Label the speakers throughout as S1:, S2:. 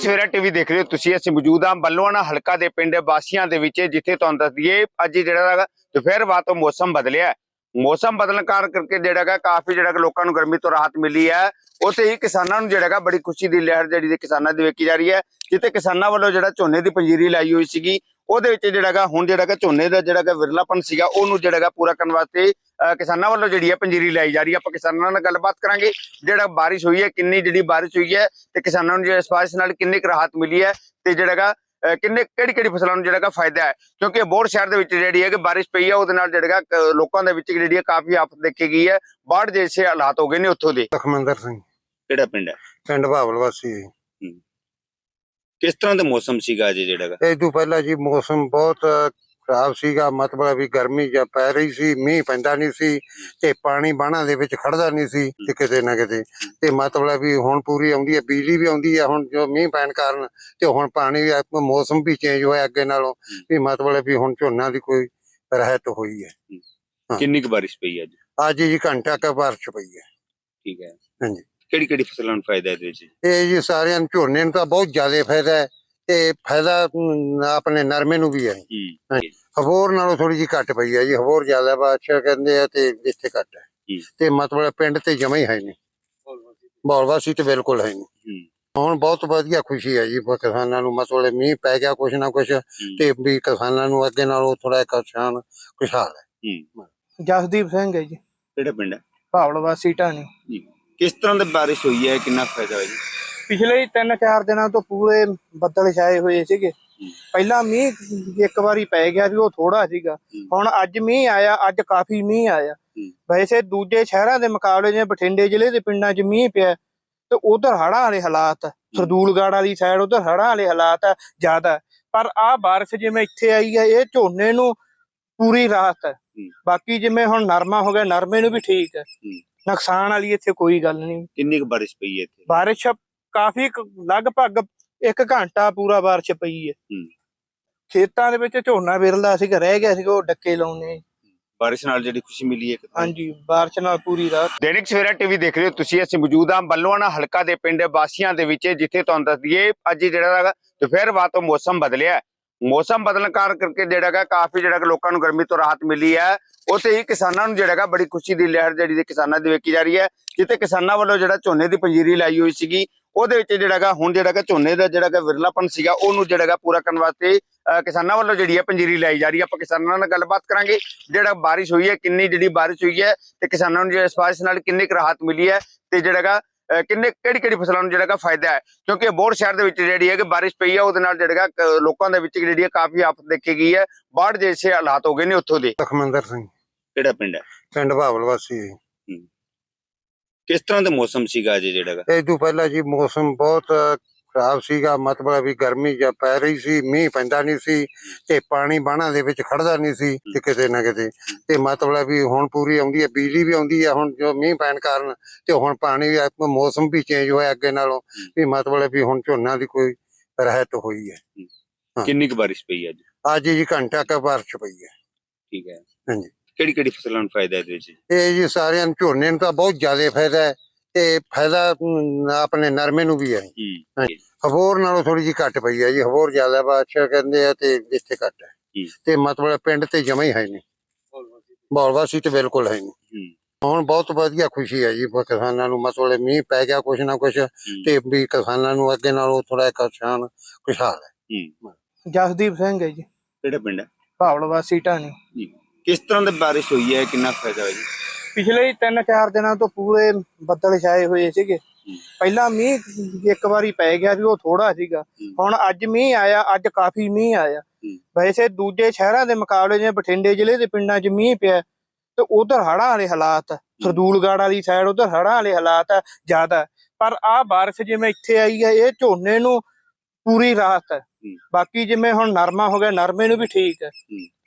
S1: TV ਦੇਖ ਰਹੇ ਹੋ ਤੁਸੀਂ, ਅਸੀਂ ਮੌਜੂਦ ਹਾਂ ਬੱਲੂਆਣਾ ਹਲਕਾ ਦੇ ਪਿੰਡ ਬਾਸੀਆਂ ਦੇ ਵਿੱਚ, ਜਿੱਥੇ ਤੁਹਾਨੂੰ ਦੱਸ ਦਈਏ, ਅੱਜ ਜਿਹੜਾ ਹੈਗਾ ਦੁਪਹਿਰ ਬਾਅਦ ਤੋਂ ਮੌਸਮ ਬਦਲਿਆ ਮੌਸਮ ਬਦਲਣ ਕਾਰਨ ਕਰਕੇ ਜਿਹੜਾ ਹੈਗਾ ਕਾਫੀ ਜਿਹੜਾ ਲੋਕਾਂ ਨੂੰ ਗਰਮੀ ਤੋਂ ਰਾਹਤ ਮਿਲੀ ਹੈ। ਉੱਥੇ ਹੀ ਕਿਸਾਨਾਂ ਨੂੰ ਜਿਹੜਾ ਬੜੀ ਖੁਸ਼ੀ ਦੀ ਲਹਿਰ ਜਿਹੜੀ ਦੇ ਕਿਸਾਨਾਂ ਦੀ ਵੇਖੀ ਜਾ ਰਹੀ ਹੈ, ਜਿੱਥੇ ਕਿਸਾਨਾਂ ਵੱਲੋਂ ਜਿਹੜਾ ਝੋਨੇ ਦੀ ਪੰਜੀਰੀ ਲਾਈ ਹੋਈ ਸੀਗੀ ਉਹਦੇ ਵਿੱਚ ਜਿਹੜਾ ਹੈਗਾ ਹੁਣ ਜਿਹੜਾ ਹੈਗਾ ਝੋਨੇ ਦਾ ਜਿਹੜਾ ਹੈਗਾ ਵਿਰਲਾਪਨ ਸੀਗਾ ਉਹਨੂੰ ਜਿਹੜਾ ਹੈਗਾ ਪੂਰਾ ਕਰਨ ਵਾਸਤੇ ਕਿਸਾਨਾਂ ਵੱਲੋਂ ਜਿਹੜੀ ਹੈ ਪੰਜੀਰੀ ਲਾਈ ਜਾ ਰਹੀ ਹੈ। ਆਪਾਂ ਕਿਸਾਨਾਂ ਨਾਲ ਗੱਲਬਾਤ ਕਰਾਂਗੇ ਜਿਹੜਾ ਬਾਰਿਸ਼ ਹੋਈ ਹੈ ਕਿੰਨੀ ਜਿਹੜੀ ਬਾਰਿਸ਼ ਹੋਈ ਹੈ ਤੇ ਕਿਸਾਨਾਂ ਨੂੰ ਜਿਹੜਾ ਇਸ ਬਾਰਿਸ਼ ਨਾਲ ਕਿੰਨੀ ਕੁ ਰਾਹਤ ਮਿਲੀ ਹੈ ਤੇ ਜਿਹੜਾ ਹੈਗਾ ਅਹ ਕਿੰਨੇ ਕਿਹੜੀ ਕਿਹੜੀ ਫਸਲਾਂ ਨੂੰ ਜਿਹੜਾ ਹੈਗਾ ਫਾਇਦਾ ਹੈ। ਕਿਉਂਕਿ ਬੋਰ ਸ਼ਹਿਰ ਦੇ ਵਿੱਚ ਜਿਹੜੀ ਹੈ ਕਿ ਬਾਰਿਸ਼ ਪਈ ਹੈ ਉਹਦੇ ਨਾਲ ਜਿਹੜਾ ਹੈਗਾ ਕ- ਲੋਕਾਂ ਦੇ ਵਿੱਚ ਜਿਹੜੀ ਹੈ ਕਾਫੀ ਆਫਤ ਦੇਖੀ ਗਈ ਹੈ। ਬਾੜ ਜੈਸੇ ਹਾਲਾਤ ਹੋ ਗਏ ਨੇ ਉੱਥੋਂ ਦੇ।
S2: ਲਖਮੰਦਰ ਸਿੰਘ।
S1: ਕਿਹੜਾ ਪਿੰਡ ਹੈ?
S2: ਪਿੰਡ ਭਾਵਲ ਵਾਸੀ ਹੈ।
S1: ਕਿਸ ਤਰ੍ਹਾਂ ਦਾ ਮੌਸਮ ਸੀਗਾ ਜੀ ਜਿਹੜਾ
S2: ਇਹ ਤੋਂ ਪਹਿਲਾਂ ਜੀ ਮੌਸਮ ਬਹੁਤ ਖਰਾਬ ਸੀਗਾ ਮਤਲਬ ਵੀ ਗਰਮੀ ਜਾਂ ਪੈ ਰਹੀ ਸੀ ਮੀਂਹ ਪੈਂਦਾ ਨਹੀਂ ਸੀ ਤੇ ਪਾਣੀ ਬਾਣਾ ਦੇ ਵਿੱਚ ਖੜਦਾ ਨਹੀਂ ਸੀ ਤੇ ਕਿਤੇ ਨਾ ਕਿਤੇ। ਤੇ ਮਤਲਬ ਵੀ ਹੁਣ ਪੂਰੀ ਆਉਂਦੀ ਹੈ ਬਿਜਲੀ ਵੀ ਆਉਂਦੀ ਹੈ ਹੁਣ ਜੋ ਮੀਂਹ ਪੈਣ ਕਾਰਨ ਤੇ ਹੁਣ ਪਾਣੀ ਵੀ ਮੌਸਮ ਵੀ ਚੇਂਜ ਹੋਇਆ ਅੱਗੇ ਨਾਲੋਂ ਵੀ ਮਤਲਬ ਵੀ ਹੁਣ ਝੋਨਾ ਦੀ ਕੋਈ ਰਹਿਤ ਹੋਈ ਹੈ। ਹਾਂ।
S1: ਕਿੰਨੀ ਕੁ ਬਾਰਿਸ਼ ਪਈ ਅੱਜ?
S2: ਅੱਜ ਜੀ ਘੰਟਾ ਕ ਬਾਰਿਸ਼ ਪਈ ਹੈ।
S1: ਠੀਕ ਹੈ।
S2: ਹਾਂਜੀ।
S1: ਕਿਹੜੀ ਕਿਹੜੀ ਫਸਲਾਂ ਨੂੰ ਫਾਇਦਾ ਇਹਦੇ ਵਿੱਚ?
S2: ਇਹ ਜੀ ਸਾਰਿਆਂ ਨੂੰ ਝੋਨੇ ਨੂੰ ਤਾਂ ਬਹੁਤ ਜ਼ਿਆਦਾ ਫਾਇਦਾ ਹੈ ਤੇ ਫਾਇਦਾ ਅਮ, ਆਪਣੇ ਨਰਮੇ ਨੂੰ ਵੀ ਹੈ।
S1: ਹੂੰ
S2: ਹਬੋਰ ਨਾਲੋਂ ਥੋੜੀ ਜਿਹੀ ਘੱਟ ਪਈ ਹੈ ਜੀ ਹਬੋਰ ਜ਼ਿਆਦਾ ਬਾਦਸ਼ਾਹ ਕਹਿੰਦੇ ਆ ਤੇ ਇੱਥੇ ਘੱਟ ਹੈ। ਤੇ ਮਤਲਬ ਪਿੰਡ ਤੇ ਜਮਾ ਹੀ ਹੈ ਨਹੀਂ। ਬੌਲਵਾਸੀ ਤੇ ਬਿਲਕੁਲ ਹੈ ਨਹੀਂ।
S1: ਹੂੰ
S2: ਹੁਣ ਬਹੁਤ ਵਧੀਆ ਖੁਸ਼ੀ ਹੈ ਜੀ ਬ- ਕਿਸਾਨਾਂ ਨੂੰ ਮਤਲਬ ਮੀਂਹ ਪੈ ਗਿਆ ਕੁਛ ਨਾ ਕੁਛ ਤੇ ਵੀ ਕਿਸਾਨਾਂ ਨੂੰ ਅੱਗੇ ਨਾਲੋਂ ਥੋੜਾ ਕਿਸਾਨ ਖੁਸ਼ਹਾਲ ਹੈ।
S1: ਹੂੰ
S3: ਜਸਦੀਪ ਸਿੰਘ ਹੈ ਜੀ।
S1: ਕਿਹੜਾ ਪਿੰਡ ਹੈ?
S3: ਭਾਵਲ ਵਾਸੀ ਢਾਣੀ।
S1: ਜੀ। ਕਿਸ ਤਰ੍ਹਾਂ ਦੀ ਬਾਰਿਸ਼ ਹੋਈ ਹੈ ਕਿੰਨਾ ਫਾਇਦਾ ਹੋਇਆ ਜੀ?
S3: ਪਿਛਲੇ 3-4 ਦਿਨਾਂ ਤੋਂ ਪੂਰੇ ਬੱਦਲ ਛਾਏ ਹੋਏ ਸੀਗੇ। ਪਹਿਲਾਂ ਮੀਂਹ ਇੱਕ ਵਾਰੀ ਪੈ ਗਿਆ ਸੀ ਉਹ ਥੋੜਾ ਸੀਗਾ। ਹੁਣ ਅੱਜ ਮੀਂਹ ਆਇਆ ਅੱਜ ਕਾਫੀ ਮੀਂਹ ਆਇਆ। ਵੈਸੇ ਦੂਜੇ ਸ਼ਹਿਰਾਂ ਦੇ ਮੁਕਾਬਲੇ ਜਿਵੇਂ ਬਠਿੰਡੇ ਜ਼ਿਲ੍ਹੇ ਦੇ ਪਿੰਡਾਂ 'ਚ ਮੀਂਹ ਪਿਆ ਤੇ ਉਧਰ ਹੜ੍ਹਾਂ ਵਾਲੇ ਹਾਲਾਤ ਆ। ਸਰਦੂਲਗੜ੍ਹ ਵਾਲੀ ਸਾਈਡ ਉਧਰ ਹੜ੍ਹਾਂ ਵਾਲੇ ਹਾਲਾਤ ਆ ਜ਼ਿਆਦਾ। ਪਰ ਆਹ ਬਾਰਿਸ਼ ਜਿਵੇਂ ਇੱਥੇ ਆਈ ਹੈ ਇਹ ਝੋਨੇ ਨੂੰ ਪੂਰੀ ਰਾਹਤ ਹੈ। ਬਾਕੀ ਜਿਵੇਂ ਹੁਣ ਨਰਮਾ ਹੋ ਗਿਆ ਨਰਮੇ ਨੂੰ ਵੀ ਠੀਕ ਹੈ। ਨੁਕਸਾਨ ਵਾਲੀ ਇੱਥੇ ਕੋਈ ਗੱਲ ਨਹੀਂ।
S1: ਕਿੰਨੀ ਕੁ ਬਾਰਿਸ਼ ਪਈ ਹੈ ਇੱਥੇ?
S3: ਬਾਰਿਸ਼ ਕਾਫੀ ਕੁ- ਲਗਭਗ ਇੱਕ ਘੰਟਾ ਪੂਰਾ ਬਾਰਿਸ਼ ਪਈ ਹੈ।
S1: ਹੂੰ।
S3: ਖੇਤਾਂ ਦੇ ਵਿੱਚ ਝੋਨਾ ਵਿਰਲਾ ਸੀਗਾ ਰਹਿ ਗਿਆ ਸੀਗਾ ਉਹ ਡੱਕੇ ਲਾਉਣੇ।
S1: ਬਾਰਿਸ਼ ਨਾਲ ਜਿਹੜੀ ਖੁਸ਼ੀ ਮਿਲੀ ਹੈ ਕਿਤੇ
S3: ਹਾਂਜੀ ਬਾਰਿਸ਼ ਨਾਲ ਪੂਰੀ ਰਾਤ।
S1: ਦੈਨਿਕ ਸਵੇਰਾ ਟੀਵੀ ਦੇਖ ਰਹੇ ਹੋ ਤੁਸੀਂ ਅਸੀਂ ਮੌਜੂਦ ਹਾਂ ਬੱਲੂਆਣਾ ਹਲਕਾ ਦੇ ਪਿੰਡ ਬਾਸੀਆਂ ਦੇ ਵਿੱਚ ਜਿੱਥੇ ਤੁਹਾਨੂੰ ਦੱਸ ਦਈਏ ਅੱਜ ਜਿਹੜਾ ਹੈਗਾ ਦੁਪਹਿਰ ਬਾਅਦ ਤੋਂ ਮੌਸਮ ਬਦਲਿਆ ਹੈ। ਮੌਸਮ ਬਦਲਣ ਕਾਰਨ ਕਰਕੇ ਜਿਹੜਾ ਹੈਗਾ ਕਾਫੀ ਜਿਹੜਾ ਲੋਕਾਂ ਨੂੰ ਗਰਮੀ ਤੋਂ ਰਾਹਤ ਮਿਲੀ ਹੈ। ਉੱਥੇ ਹੀ ਕਿਸਾਨਾਂ ਨੂੰ ਜਿਹੜਾ ਹੈਗਾ ਬੜੀ ਖੁਸ਼ੀ ਦੀ ਲਹਿਰ ਜਿਹੜੀ ਦੇ ਕਿਸਾਨਾਂ ਦੀ ਵੇਖੀ ਜਾ ਰਹੀ ਹੈ, ਜਿੱਥੇ ਕਿਸਾਨਾਂ ਵੱਲੋਂ ਜਿਹੜਾ ਝੋਨੇ ਦੀ ਪੰਜੀਰੀ ਲਾਈ ਹੋਈ ਸੀਗੀ, ਉਹਦੇ ਵਿੱਚ ਜਿਹੜਾ ਹੈਗਾ ਹੁਣ ਜਿਹੜਾ ਹੈਗਾ ਝੋਨੇ ਦਾ ਜਿਹੜਾ ਹੈਗਾ ਵਿਰਲਾਪਨ ਸੀਗਾ, ਉਹਨੂੰ ਜਿਹੜਾ ਹੈਗਾ ਪੂਰਾ ਕਰਨ ਵਾਸਤੇ ਕਿਸਾਨਾਂ ਵੱਲੋਂ ਜਿਹੜੀ ਹੈ ਪੰਜੀਰੀ ਲਾਈ ਜਾ ਰਹੀ ਹੈ। ਆਪਾਂ ਕਿਸਾਨਾਂ ਨਾਲ ਗੱਲਬਾਤ ਕਰਾਂਗੇ, ਜਿਹੜਾ ਬਾਰਿਸ਼ ਹੋਈ ਹੈ, ਕਿੰਨੀ ਜਿਹੜੀ ਬਾਰਿਸ਼ ਹੋਈ ਹੈ ਤੇ ਕਿਸਾਨਾਂ ਨੂੰ ਜਿਹੜਾ ਇਸ ਬਾਰਿਸ਼ ਨਾਲ ਕਿੰਨੀ ਕੁ ਰਾਹਤ ਮਿਲੀ ਹੈ ਤੇ ਜਿਹੜਾ ਹੈਗਾ ਕਿੰਨੇ ਕਿਹੜੀ ਕਿਹੜੀ ਫਸਲਾਂ ਨੂੰ ਜਿਹੜਾ ਹੈਗਾ ਫਾਇਦਾ ਹੈ? ਕਿਉਂਕਿ ਬੋਰ ਸ਼ਹਿਰ ਦੇ ਵਿੱਚ ਜਿਹੜੀ ਹੈ ਕਿ ਬਾਰਿਸ਼ ਪਈ ਹੈ ਉਹਦੇ ਨਾਲ ਜਿਹੜਾ ਹੈਗਾ ਕ- ਲੋਕਾਂ ਦੇ ਵਿੱਚ ਜਿਹੜੀ ਹੈ ਕਾਫੀ ਆਫਤ ਦੇਖੀ ਗਈ ਹੈ। ਬਾੜ ਜੈਸੇ ਹਾਲਾਤ ਹੋ ਗਏ ਨੇ ਉੱਥੋਂ ਦੇ।
S2: ਲਖਮੰਦਰ ਸਿੰਘ।
S1: ਕਿਹੜਾ ਪਿੰਡ ਹੈ?
S2: ਪਿੰਡ ਭਾਵਲ ਵਾਸੀ ਹੈ।
S1: ਕਿਸ ਤਰ੍ਹਾਂ ਦਾ ਮੌਸਮ ਸੀਗਾ ਅੱਜ ਜਿਹੜਾ
S2: ਇਹ ਤੋਂ ਪਹਿਲਾਂ ਜੀ ਮੌਸਮ ਬਹੁਤ ਖਰਾਬ ਸੀਗਾ ਮਤਲਬ ਵੀ ਗਰਮੀ ਜਾਂ ਪੈ ਰਹੀ ਸੀ ਮੀਂਹ ਪੈਂਦਾ ਨਹੀਂ ਸੀ ਤੇ ਪਾਣੀ ਬਾਣਾ ਦੇ ਵਿੱਚ ਖੜਦਾ ਨਹੀਂ ਸੀ ਤੇ ਕਿਤੇ ਨਾ ਕਿਤੇ। ਤੇ ਮਤਲਬ ਵੀ ਹੁਣ ਪੂਰੀ ਆਉਂਦੀ ਹੈ ਬਿਜਲੀ ਵੀ ਆਉਂਦੀ ਹੈ ਹੁਣ ਜੋ ਮੀਂਹ ਪੈਣ ਕਾਰਨ ਤੇ ਹੁਣ ਪਾਣੀ ਵੀ ਮੌਸਮ ਵੀ ਚੇਂਜ ਹੋਇਆ ਅੱਗੇ ਨਾਲੋਂ ਵੀ ਮਤਲਬ ਵੀ ਹੁਣ ਝੋਨਾ ਦੀ ਕੋਈ ਰਹਿਤ ਹੋਈ ਹੈ। ਹਾਂ।
S1: ਕਿੰਨੀ ਕੁ ਬਾਰਿਸ਼ ਪਈ ਅੱਜ?
S2: ਅੱਜ ਜੀ ਘੰਟਾ ਕ ਬਾਰਿਸ਼ ਪਈ ਹੈ।
S1: ਠੀਕ ਹੈ।
S2: ਹਾਂਜੀ।
S1: ਕਿਹੜੀ ਕਿਹੜੀ ਫਸਲਾਂ ਨੂੰ ਫਾਇਦਾ ਇਹਦੇ ਵਿੱਚ?
S2: ਇਹ ਜੀ ਸਾਰਿਆਂ ਨੂੰ ਝੋਨੇ ਨੂੰ ਤਾਂ ਬਹੁਤ ਜ਼ਿਆਦਾ ਫਾਇਦਾ ਹੈ। ਤੇ ਫਾਇਦਾ ਅਮ, ਆਪਣੇ ਨਰਮੇ ਨੂੰ ਵੀ ਹੈ।
S1: ਹੂੰ
S2: ਹਬੋਰ ਨਾਲੋਂ ਥੋੜੀ ਜਿਹੀ ਘੱਟ ਪਈ ਹੈ ਜੀ। ਹਬੋਰ ਜ਼ਿਆਦਾ ਬਾਦਸ਼ਾਹ ਕਹਿੰਦੇ ਆ ਤੇ ਇੱਥੇ ਘੱਟ ਹੈ। ਤੇ ਮਤਲਬ ਪਿੰਡ ਤੇ ਜਮਾ ਹੀ ਹੈ ਨਹੀਂ। ਬੌਲਵਾਸੀ ਤੇ ਬਿਲਕੁਲ ਹੈ ਨਹੀਂ। ਹੁਣ ਬਹੁਤ ਵਧੀਆ ਖੁਸ਼ੀ ਹੈ ਜੀ ਬ- ਕਿਸਾਨਾਂ ਨੂੰ। ਮਤਲਬ ਮੀਂਹ ਪੈ ਗਿਆ ਕੁਛ ਨਾ ਕੁਛ ਤੇ ਵੀ ਕਿਸਾਨਾਂ ਨੂੰ ਅੱਗੇ ਨਾਲੋਂ ਥੋੜਾ ਕਿਸਾਨ ਖੁਸ਼ਹਾਲ ਹੈ।
S3: ਜਸਦੀਪ ਸਿੰਘ ਹੈ ਜੀ।
S1: ਕਿਹੜਾ ਪਿੰਡ ਹੈ?
S3: ਭਾਵਲ ਵਾਸੀ ਢਾਣੀ
S1: ਕਿਸ ਤਰ੍ਹਾਂ ਦੀ ਬਾਰਿਸ਼ ਹੋਈ ਹੈ? ਕਿੰਨਾ ਫਾਇਦਾ ਹੋਇਆ ਜੀ?
S3: ਪਿਛਲੇ 3-4 ਦਿਨਾਂ ਤੋਂ ਪੂਰੇ ਬੱਦਲ ਛਾਏ ਹੋਏ ਸੀਗੇ। ਪਹਿਲਾਂ ਮੀਂਹ ਇੱਕ ਵਾਰੀ ਪੈ ਗਿਆ ਸੀ ਉਹ ਥੋੜਾ ਸੀਗਾ। ਹੁਣ ਅੱਜ ਮੀਂਹ ਆਇਆ ਅੱਜ ਕਾਫੀ ਮੀਂਹ ਆਇਆ। ਵੈਸੇ ਦੂਜੇ ਸ਼ਹਿਰਾਂ ਦੇ ਮੁਕਾਬਲੇ ਜਿਵੇਂ ਬਠਿੰਡੇ ਜ਼ਿਲ੍ਹੇ ਦੇ ਪਿੰਡਾਂ 'ਚ ਮੀਂਹ ਪਿਆ ਤੇ ਉਧਰ ਹੜ੍ਹਾਂ ਵਾਲੇ ਹਾਲਾਤ ਆ। ਸਰਦੂਲਗੜ੍ਹ ਵਾਲੀ ਸਾਈਡ ਉਧਰ ਹੜ੍ਹਾਂ ਵਾਲੇ ਹਾਲਾਤ ਆ ਜ਼ਿਆਦਾ। ਪਰ ਆਹ ਬਾਰਿਸ਼ ਜਿਵੇਂ ਇੱਥੇ ਆਈ ਹੈ ਇਹ ਝੋਨੇ ਨੂੰ ਪੂਰੀ ਰਾਹਤ ਹੈ। ਬਾਕੀ ਜਿਵੇਂ ਹੁਣ ਨਰਮਾ ਹੋ ਗਿਆ ਨਰਮੇ ਨੂੰ ਵੀ ਠੀਕ ਹੈ।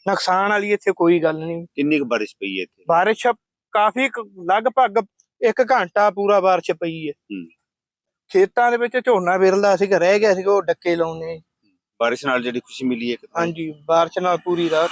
S3: ਨੁਕਸਾਨ ਵਾਲੀ ਇੱਥੇ ਕੋਈ ਗੱਲ ਨਹੀਂ।
S1: ਕਿੰਨੀ ਕੁ ਬਾਰਿਸ਼ ਪਈ ਹੈ ਇੱਥੇ?
S3: ਬਾਰਿਸ਼ ਕਾਫੀ ਕੁ- ਲਗਭਗ ਇੱਕ ਘੰਟਾ ਪੂਰਾ ਬਾਰਿਸ਼ ਪਈ ਹੈ
S1: ਹੂੰ।
S3: ਖੇਤਾਂ ਦੇ ਵਿੱਚ ਝੋਨਾ ਵਿਰਲਾ ਸੀਗਾ ਰਹਿ ਗਿਆ ਸੀਗਾ ਉਹ ਡੱਕੇ ਲਾਉਣੇ।
S1: ਬਾਰਿਸ਼ ਨਾਲ ਜਿਹੜੀ ਖੁਸ਼ੀ ਮਿਲੀ ਹੈ
S3: ਹਾਂਜੀ ਬਾਰਿਸ਼ ਨਾਲ ਪੂਰੀ ਰਾਤ।